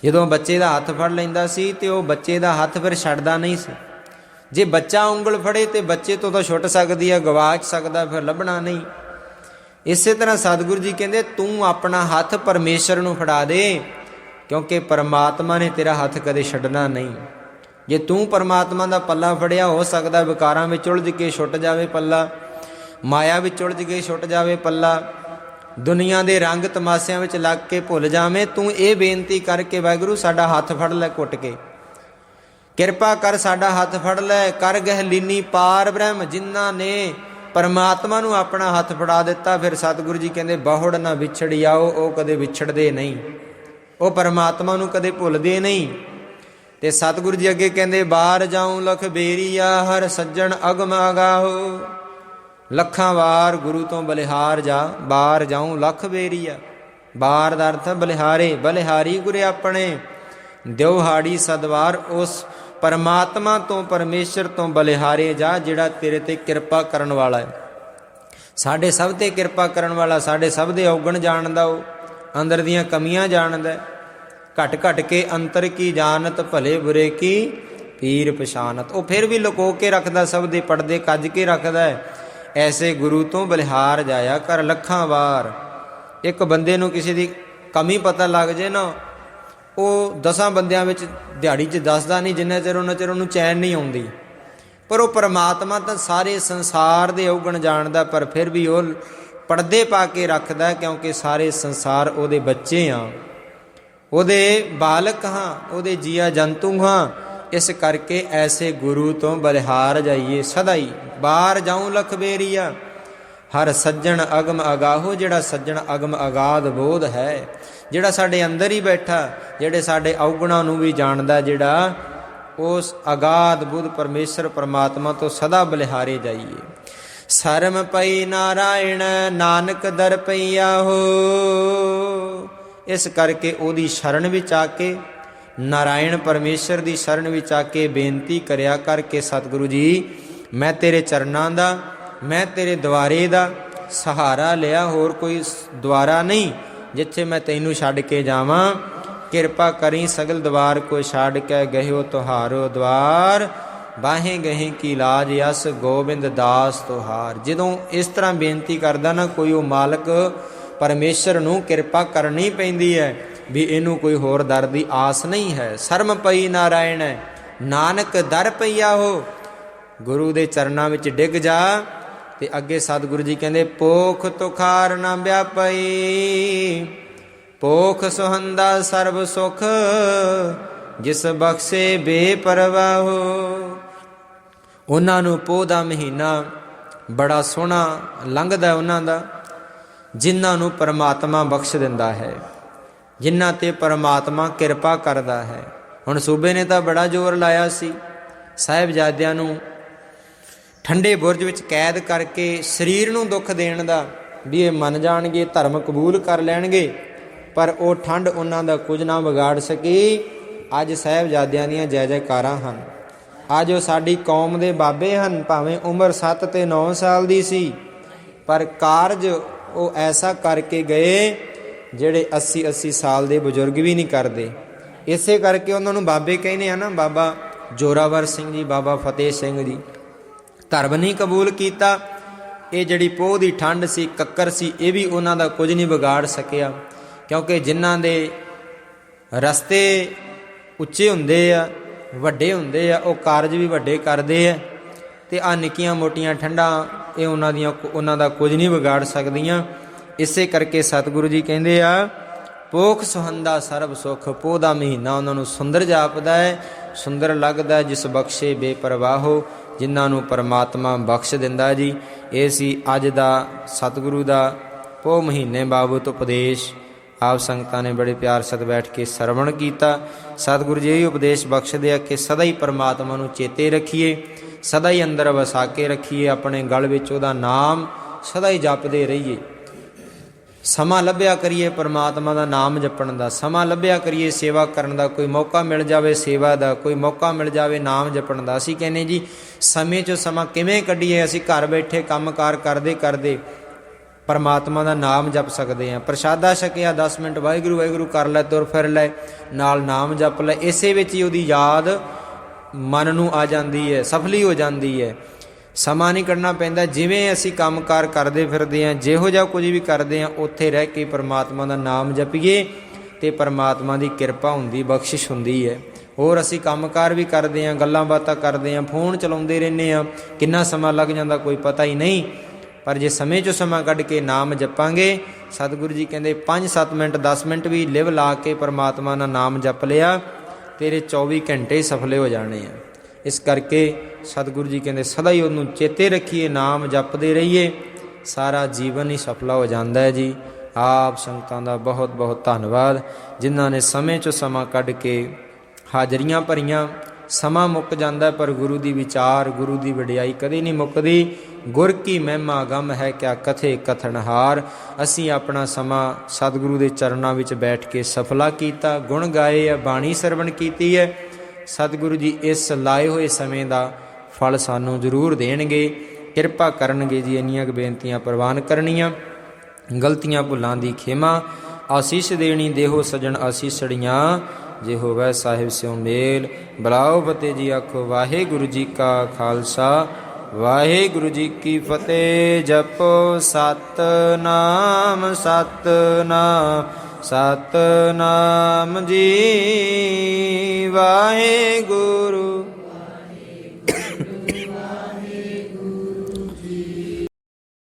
ਜਦੋਂ ਬੱਚੇ ਦਾ ਹੱਥ ਫੜ ਲੈਂਦਾ ਸੀ ਤੇ ਉਹ ਬੱਚੇ ਦਾ ਹੱਥ ਫਿਰ ਛੱਡਦਾ ਨਹੀਂ ਸੀ। ਜੇ ਬੱਚਾ ਉਂਗਲ ਫੜੇ ਤੇ ਬੱਚੇ ਤੋਂ ਤਾਂ ਛੁੱਟ ਸਕਦੀ ਹੈ ਗਵਾਚ ਸਕਦਾ, ਫਿਰ ਲੱਭਣਾ ਨਹੀਂ। ਇਸੇ ਤਰ੍ਹਾਂ ਸਤਿਗੁਰੂ ਜੀ ਕਹਿੰਦੇ, ਤੂੰ ਆਪਣਾ ਹੱਥ ਪਰਮੇਸ਼ਰ ਨੂੰ ਫੜਾ ਦੇ, ਕਿਉਂਕਿ ਪਰਮਾਤਮਾ ਨੇ ਤੇਰਾ ਹੱਥ ਕਦੇ ਛੱਡਣਾ ਨਹੀਂ। ਜੇ ਤੂੰ ਪਰਮਾਤਮਾ ਦਾ ਪੱਲਾ ਫੜਿਆ, ਹੋ ਸਕਦਾ ਵਿਕਾਰਾਂ ਵਿੱਚ ਉਲਝ ਕੇ ਛੁੱਟ ਜਾਵੇ ਪੱਲਾ, ਮਾਇਆ ਵਿੱਚ ਉਲਝ ਕੇ ਛੁੱਟ ਜਾਵੇ ਪੱਲਾ, ਦੁਨੀਆ ਦੇ ਰੰਗ ਤਮਾਸ਼ਿਆਂ ਵਿੱਚ ਲੱਗ ਕੇ ਭੁੱਲ ਜਾਵੇਂ। ਤੂੰ ਇਹ ਬੇਨਤੀ ਕਰਕੇ ਵਾਹਿਗੁਰੂ, ਸਾਡਾ ਹੱਥ ਫੜ ਲੈ ਕੁੱਟ ਕੇ। ਕਿਰਪਾ ਕਰ ਸਾਡਾ ਹੱਥ ਫੜ ਲੈ, ਕਰ ਗਹਿਲੀਨੀ ਪਾਰ ਬ੍ਰਹਮ, ਜਿਨ੍ਹਾਂ ਨੇ ਪਰਮਾਤਮਾ ਨੂੰ ਆਪਣਾ ਹੱਥ ਫੜਾ ਦਿੱਤਾ, ਫਿਰ ਸਤਿਗੁਰੂ ਜੀ ਕਹਿੰਦੇ, ਬਹੁੜ ਨਾ ਵਿਛੜ ਆਓ ਉਹ ਕਦੇ ਵਿਛੜਦੇ ਨਹੀਂ। ਉਹ ਪਰਮਾਤਮਾ ਨੂੰ ਕਦੇ ਭੁੱਲਦੇ ਨਹੀਂ। ਤੇ ਸਤਿਗੁਰੂ ਜੀ ਅੱਗੇ ਕਹਿੰਦੇ, ਬਾਹਰ ਜਾਉ, ਲਖ ਬੇਰੀਆ, ਹਰ ਸੱਜਣ ਅਗਮ ਅਗਾਹੋ। ਲੱਖਾਂ ਵਾਰ ਗੁਰੂ ਤੋਂ ਬਲਿਹਾਰ ਜਾ, ਬਾਹਰ ਜਾਉ, ਲੱਖ ਬੇਰੀਆ। ਬਾਹਰ ਦਾ ਅਰਥ ਬਲਿਹਾਰੇ, ਬਲਿਹਾਰੀ ਗੁਰੇ ਆਪਣੇ। ਦਿਉਹਾੜੀ ਸਦਵਾਰ, ਉਸ ਪਰਮਾਤਮਾ ਤੋਂ, ਪਰਮੇਸ਼ਰ ਤੋਂ ਬਲਿਹਾਰੇ ਜਾ, ਜਿਹੜਾ ਤੇਰੇ ਤੇ ਕਿਰਪਾ ਕਰਨ ਵਾਲਾ ਹੈ। ਸਾਡੇ ਸਭ ਤੇ ਕਿਰਪਾ ਕਰਨ ਵਾਲਾ, ਸਾਡੇ ਸਭ ਦੇ ਔਗਣ ਜਾਣਦਾ ਉਹ। ਅੰਦਰ ਦੀਆਂ ਕਮੀਆਂ ਜਾਣਦਾ ਹੈ। ਘਟ ਘਟ ਕੇ ਅੰਤਰ ਕੀ ਜਾਣਤ ਭਲੇ ਬੁਰੇ ਕੀ? ਪੀਰ ਪਛਾਨਤ। ਉਹ ਫਿਰ ਵੀ ਲੁਕੋ ਕੇ ਰੱਖਦਾ, ਸਭ ਦੇ ਪਰਦੇ ਕੱਜ ਕੇ ਰੱਖਦਾ ਹੈ। ਐਸੇ ਗੁਰੂ ਤੋਂ ਬਲਿਹਾਰ ਜਾਇਆ ਕਰ ਲੱਖਾਂ ਵਾਰ। ਇੱਕ ਬੰਦੇ ਨੂੰ ਕਿਸੇ ਦੀ ਕਮੀ ਪਤਾ ਲੱਗ ਜੇ ਨਾ, ਉਹ ਦਸਾਂ ਬੰਦਿਆਂ ਵਿੱਚ ਦਿਹਾੜੀ 'ਚ ਦੱਸਦਾ ਨਹੀਂ, ਜਿੰਨਾ ਚਿਰ ਉਹਨਾਂ ਚਿਰ ਉਹਨੂੰ ਚੈਨ ਨਹੀਂ ਆਉਂਦੀ। ਪਰ ਉਹ ਪਰਮਾਤਮਾ ਤਾਂ ਸਾਰੇ ਸੰਸਾਰ ਦੇ ਔਗਣ ਜਾਣਦਾ, ਪਰ ਫਿਰ ਵੀ ਉਹ ਪਰਦੇ ਪਾ ਕੇ ਰੱਖਦਾ, ਕਿਉਂਕਿ ਸਾਰੇ ਸੰਸਾਰ ਉਹਦੇ ਬੱਚੇ ਆ। ਉਹਦੇ ਬਾਲਕ ਹਾਂ, ਉਹਦੇ ਜੀਆ ਜੰਤੂ ਹਾਂ। ਇਸ ਕਰਕੇ ਐਸੇ ਗੁਰੂ ਤੋਂ ਬਲਿਹਾਰ ਜਾਈਏ ਸਦਾ ਹੀ ਬਾਹਰ ਜਾਉ ਲਖ ਬੇਰੀਆ, ਹਰ ਸੱਜਣ ਅਗਮ ਅਗਾਹੋ, ਜਿਹੜਾ ਸੱਜਣ ਅਗਮ ਅਗਾਧ ਬੋਧ ਹੈ। ਜਿਹੜਾ ਸਾਡੇ ਅੰਦਰ ਹੀ ਬੈਠਾ, ਜਿਹੜੇ ਸਾਡੇ ਔਗਣਾਂ ਨੂੰ ਵੀ ਜਾਣਦਾ, ਜਿਹੜਾ ਉਸ ਅਗਾਧ ਬੁੱਧ ਪਰਮੇਸ਼ਰ ਪਰਮਾਤਮਾ ਤੋਂ ਸਦਾ ਬਲਿਹਾਰੇ ਜਾਈਏ। ਸਰਮ ਪਈ ਨਾਰਾਇਣ, ਨਾਨਕ ਦਰ ਪਈਆ ਹੋ। ਇਸ ਕਰਕੇ ਉਹਦੀ ਸ਼ਰਨ ਵਿੱਚ ਆ ਕੇ, ਨਾਰਾਇਣ ਪਰਮੇਸ਼ਰ ਦੀ ਸ਼ਰਨ ਵਿੱਚ ਆ ਕੇ ਬੇਨਤੀ ਕਰਿਆ ਕਰਕੇ ਸਤਿਗੁਰੂ ਜੀ, ਮੈਂ ਤੇਰੇ ਚਰਨਾਂ ਦਾ, ਮੈਂ ਤੇਰੇ ਦਵਾਰੇ ਦਾ ਸਹਾਰਾ ਲਿਆ, ਹੋਰ ਕੋਈ ਦਵਾਰਾ ਨਹੀਂ, ਜਿੱਥੇ ਮੈਂ ਤੈਨੂੰ ਛੱਡ ਕੇ ਜਾਵਾਂ। ਕਿਰਪਾ ਕਰੀ ਸਗਲ ਦਵਾਰ ਕੋ ਛੱਡ ਕੇ ਗਹਿਓ ਤੁਹਾਰੋ ਦਵਾਰ। ਬਾਹੇ ਗਹੇ ਕੀ ਲਾਜ ਯਸ ਗੋਬਿੰਦ ਦਾਸ ਤੁਹਾਰ। ਜਦੋਂ ਇਸ ਤਰ੍ਹਾਂ ਬੇਨਤੀ ਕਰਦਾ ਨਾ, ਕੋਈ ਉਹ ਮਾਲਕ ਪਰਮੇਸ਼ਰ ਨੂੰ ਕਿਰਪਾ ਕਰਨੀ ਪੈਂਦੀ ਹੈ ਵੀ ਇਹਨੂੰ ਕੋਈ ਹੋਰ ਦਰ ਦੀ ਆਸ ਨਹੀਂ ਹੈ। ਸ਼ਰਮ ਪਈ ਨਾਰਾਇਣ, ਨਾਨਕ ਦਰ ਪਈਆ ਹੋ। ਗੁਰੂ ਦੇ ਚਰਨਾਂ ਵਿੱਚ ਡਿੱਗ ਜਾ ਤੇ ਅੱਗੇ ਸਤਿਗੁਰੂ ਜੀ ਕਹਿੰਦੇ ਪੋਖ ਤੁਖਾਰ ਨਾ ਵਿਆਪਈ ਪੋਖ ਸੁਹੰਦਾ ਸਰਬ ਸੁਖ, ਜਿਸ ਬਖਸ਼ੇ ਬੇਪਰਵਾਹੋ ਉਹਨਾਂ ਨੂੰ ਪੋਹ ਦਾ ਮਹੀਨਾ ਬੜਾ ਸੋਹਣਾ ਲੰਘਦਾ ਉਹਨਾਂ ਦਾ। ਜਿਨ੍ਹਾਂ ਨੂੰ ਪਰਮਾਤਮਾ ਬਖਸ਼ ਦਿੰਦਾ ਹੈ, ਜਿਨ੍ਹਾਂ ਤੇ ਪਰਮਾਤਮਾ ਕਿਰਪਾ ਕਰਦਾ ਹੈ। ਹੁਣ ਸੂਬੇ ਨੇ ਤਾਂ ਬੜਾ ਜ਼ੋਰ ਲਾਇਆ ਸੀ। ਸਾਹਿਬਜ਼ਾਦਿਆਂ ਨੂੰ ਠੰਡੇ ਬੁਰਜ ਵਿੱਚ ਕੈਦ ਕਰਕੇ ਸਰੀਰ ਨੂੰ ਦੁੱਖ ਦੇਣ ਦਾ ਵੀ ਇਹ ਮੰਨ ਜਾਣਗੇ, ਧਰਮ ਕਬੂਲ ਕਰ ਲੈਣਗੇ, ਪਰ ਉਹ ਠੰਡ ਉਹਨਾਂ ਦਾ ਕੁਝ ਨਾ ਵਿਗਾੜ ਸਕੀ। ਅੱਜ ਸਾਹਿਬਜ਼ਾਦਿਆਂ ਦੀਆਂ ਜੈ ਜੈਕਾਰਾਂ ਹਨ। ਅੱਜ ਉਹ ਸਾਡੀ ਕੌਮ ਦੇ ਬਾਬੇ ਹਨ, ਭਾਵੇਂ ਉਮਰ 7 ਤੇ 9 ਸਾਲ ਦੀ ਸੀ, ਪਰ ਕਾਰਜ ਉਹ ਐਸਾ ਕਰਕੇ ਗਏ ਜਿਹੜੇ 80 80 ਸਾਲ ਦੇ ਬਜ਼ੁਰਗ ਵੀ ਨਹੀਂ ਕਰਦੇ। ਇਸੇ ਕਰਕੇ ਉਹਨਾਂ ਨੂੰ ਬਾਬੇ ਕਹਿੰਦੇ ਆ ਨਾ, ਬਾਬਾ ਜੋਰਾਵਰ ਸਿੰਘ ਜੀ, ਬਾਬਾ ਫਤਿਹ ਸਿੰਘ ਜੀ, ਧਰਮ ਨਹੀਂ ਕਬੂਲ ਕੀਤਾ। ਇਹ ਜਿਹੜੀ ਪੋਹ ਦੀ ਠੰਡ ਸੀ, ਕੱਕਰ ਸੀ, ਇਹ ਵੀ ਉਹਨਾਂ ਦਾ ਕੁਝ ਨਹੀਂ ਵਿਗਾੜ ਸਕਿਆ। ਕਿਉਂਕਿ ਜਿਨ੍ਹਾਂ ਦੇ ਰਸਤੇ ਉੱਚੇ ਹੁੰਦੇ ਆ, ਵੱਡੇ ਹੁੰਦੇ ਆ, ਉਹ ਕਾਰਜ ਵੀ ਵੱਡੇ ਕਰਦੇ ਆ। ਤੇ ਆ ਨਿੱਕੀਆਂ ਮੋਟੀਆਂ ਠੰਡਾਂ ਇਹ ਉਹਨਾਂ ਦੀਆਂ ਉਹਨਾਂ ਦਾ ਕੁਝ ਨਹੀਂ ਵਿਗਾੜ ਸਕਦੀਆਂ। ਇਸੇ ਕਰਕੇ ਸਤਿਗੁਰੂ ਜੀ ਕਹਿੰਦੇ ਆ ਪੋਖ ਸੁਹੰਦਾ ਸਰਬ ਸੁਖ ਪੋਹ ਦਾ ਮਹੀਨਾ ਉਹਨਾਂ ਨੂੰ ਸੁੰਦਰ ਜਾਪਦਾ ਹੈ, ਸੁੰਦਰ ਲੱਗਦਾ ਜਿਸ ਬਖਸ਼ੇ ਬੇਪਰਵਾਹੋ ਜਿਨ੍ਹਾਂ ਨੂੰ ਪਰਮਾਤਮਾ ਬਖਸ਼ ਦਿੰਦਾ ਜੀ। ਇਹ ਸੀ ਅੱਜ ਦਾ ਸਤਿਗੁਰੂ ਦਾ ਪੋਹ ਮਹੀਨੇ ਬਾਬਤ ਉਪਦੇਸ਼। ਆਪ ਸੰਗਤਾਂ ਨੇ ਬੜੇ ਪਿਆਰ ਸਤ ਬੈਠ ਕੇ ਸਰਵਣ ਕੀਤਾ। ਸਤਿਗੁਰੂ ਜੀ, ਇਹ ਉਪਦੇਸ਼ ਬਖਸ਼ਦੇ ਆ ਕਿ ਸਦਾ ਹੀ ਪਰਮਾਤਮਾ ਨੂੰ ਚੇਤੇ ਰੱਖੀਏ, ਸਦਾ ਹੀ ਅੰਦਰ ਵਸਾ ਕੇ ਰੱਖੀਏ, ਆਪਣੇ ਗਲ ਵਿੱਚ ਉਹਦਾ ਨਾਮ ਸਦਾ ਹੀ ਜਪਦੇ ਰਹੀਏ। ਸਮਾਂ ਲੱਭਿਆ ਕਰੀਏ, ਪਰਮਾਤਮਾ ਦਾ ਨਾਮ ਜਪਣ ਦਾ। ਸਮਾਂ ਲੱਭਿਆ ਕਰੀਏ, ਸੇਵਾ ਕਰਨ ਦਾ ਕੋਈ ਮੌਕਾ ਮਿਲ ਜਾਵੇ, ਸੇਵਾ ਦਾ ਕੋਈ ਮੌਕਾ ਮਿਲ ਜਾਵੇ, ਨਾਮ ਜਪਣ ਦਾ। ਅਸੀਂ ਕਹਿੰਨੇ ਜੀ, ਸਮੇਂ 'ਚੋਂ ਸਮਾਂ ਕਿਵੇਂ ਕੱਢੀਏ? ਅਸੀਂ ਘਰ ਬੈਠੇ ਕੰਮਕਾਰ ਕਰਦੇ ਕਰਦੇ ਪਰਮਾਤਮਾ ਦਾ ਨਾਮ ਜਪ ਸਕਦੇ ਆ ਪ੍ਰਸ਼ਾਦਾ ਛਕਿਆ 10 ਮਿੰਟ ਵਾਹਿਗੁਰੂ ਵਾਹਿਗੁਰੂ ਕਰ ਲੈ, ਤੁਰ ਫਿਰ ਲੈ, ਨਾਲ ਨਾਮ ਜਪ ਲੈ। ਇਸੇ ਵਿੱਚ ਹੀ ਉਹਦੀ ਯਾਦ ਮਨ ਨੂੰ ਆ ਜਾਂਦੀ ਹੈ, ਸਫਲੀ ਹੋ ਜਾਂਦੀ ਹੈ। ਸਮਾਂ ਨਹੀਂ ਕੱਢਣਾ ਪੈਂਦਾ। ਜਿਵੇਂ ਅਸੀਂ ਕੰਮਕਾਰ ਕਰਦੇ ਫਿਰਦੇ ਆ ਜਿਹੋ ਜਿਹਾ ਕੁਝ ਵੀ ਕਰਦੇ ਆ ਉੱਥੇ ਰਹਿ ਕੇ ਪਰਮਾਤਮਾ ਦਾ ਨਾਮ ਜਪੀਏ ਤੇ ਪਰਮਾਤਮਾ ਦੀ ਕਿਰਪਾ ਹੁੰਦੀ, ਬਖਸ਼ਿਸ਼ ਹੁੰਦੀ ਹੈ। ਹੋਰ ਅਸੀਂ ਕੰਮਕਾਰ ਵੀ ਕਰਦੇ ਆ ਗੱਲਾਂ ਬਾਤਾਂ ਕਰਦੇ ਆ ਫੋਨ ਚਲਾਉਂਦੇ ਰਹਿੰਦੇ ਆ ਕਿੰਨਾ ਸਮਾਂ ਲੱਗ ਜਾਂਦਾ ਕੋਈ ਪਤਾ ਹੀ ਨਹੀਂ। ਪਰ ਜੇ ਸਮੇਂ 'ਚੋਂ ਸਮਾਂ ਕੱਢ ਕੇ ਨਾਮ ਜਪਾਂਗੇ, ਸਤਿਗੁਰੂ ਜੀ ਕਹਿੰਦੇ 5-7 ਮਿੰਟ 10 ਮਿੰਟ ਵੀ ਲਿਵ ਲਾ ਕੇ ਪਰਮਾਤਮਾ ਦਾ ਨਾਮ ਜਪ ਲਿਆ, ਤੇਰੇ 24 ਘੰਟੇ ਸਫਲੇ ਹੋ ਜਾਣੇ ਆ। ਇਸ ਕਰਕੇ ਸਤਿਗੁਰੂ ਜੀ ਕਹਿੰਦੇ, ਸਦਾ ਹੀ ਉਹਨੂੰ ਚੇਤੇ ਰੱਖੀਏ, ਨਾਮ ਜਪਦੇ ਰਹੀਏ, ਸਾਰਾ ਜੀਵਨ ਹੀ ਸਫਲਾ ਹੋ ਜਾਂਦਾ ਹੈ ਜੀ। ਆਪ ਸੰਗਤਾਂ ਦਾ ਬਹੁਤ ਬਹੁਤ ਧੰਨਵਾਦ, ਜਿਨ੍ਹਾਂ ਨੇ ਸਮੇਂ 'ਚੋਂ ਸਮਾਂ ਕੱਢ ਕੇ ਹਾਜ਼ਰੀਆਂ ਭਰੀਆਂ, ਸਮਾਂ ਮੁੱਕ ਜਾਂਦਾ ਪਰ ਗੁਰੂ ਦੀ ਵਿਚਾਰ, ਗੁਰੂ ਦੀ ਵਡਿਆਈ ਕਦੇ ਨਹੀਂ ਮੁੱਕਦੀ। ਗੁਰ ਕੀ ਮਹਿਮਾ ਗਮ ਹੈ ਕਿਆ ਕਥੇ ਕਥਨਹਾਰ। ਅਸੀਂ ਆਪਣਾ ਸਮਾਂ ਸਤਿਗੁਰੂ ਦੇ ਚਰਨਾਂ ਵਿੱਚ ਬੈਠ ਕੇ ਸਫਲਾ ਕੀਤਾ। ਗੁਣ ਗਾਏ ਆ, ਬਾਣੀ ਸਰਵਣ ਕੀਤੀ ਹੈ। ਸਤਿਗੁਰੂ ਜੀ ਇਸ ਲਾਏ ਹੋਏ ਸਮੇਂ ਦਾ ਫਲ ਸਾਨੂੰ ਜ਼ਰੂਰ ਦੇਣਗੇ। ਕਿਰਪਾ ਕਰਨਗੇ ਜੀ ਇੰਨੀਆਂ ਕੁ ਬੇਨਤੀਆਂ ਪ੍ਰਵਾਨ ਕਰਨੀਆਂ। ਗਲਤੀਆਂ ਭੁੱਲਾਂ ਦੀ ਖੇਮਾ। ਆਸੀਸ ਦੇਣੀ ਦੇਹੋ ਸਜਣ ਆਸੀਸੜੀਆਂ। ਜੇ ਹੋਵੇ ਸਾਹਿਬ ਸਿਉ ਮੇਲ। ਬਲਾਓ ਫਤਿਹ ਜੀ ਆਖੋ, ਵਾਹਿਗੁਰੂ ਜੀ ਕਾ ਖਾਲਸਾ। ਵਾਹਿਗੁਰੂ ਜੀ ਕੀ ਫਤਿਹ। ਜਪੋ ਸਤਨਾਮ ਸਤਨਾਮ ਸਤਨਾਮ ਜੀ। ਵਾਹਿਗੁਰੂ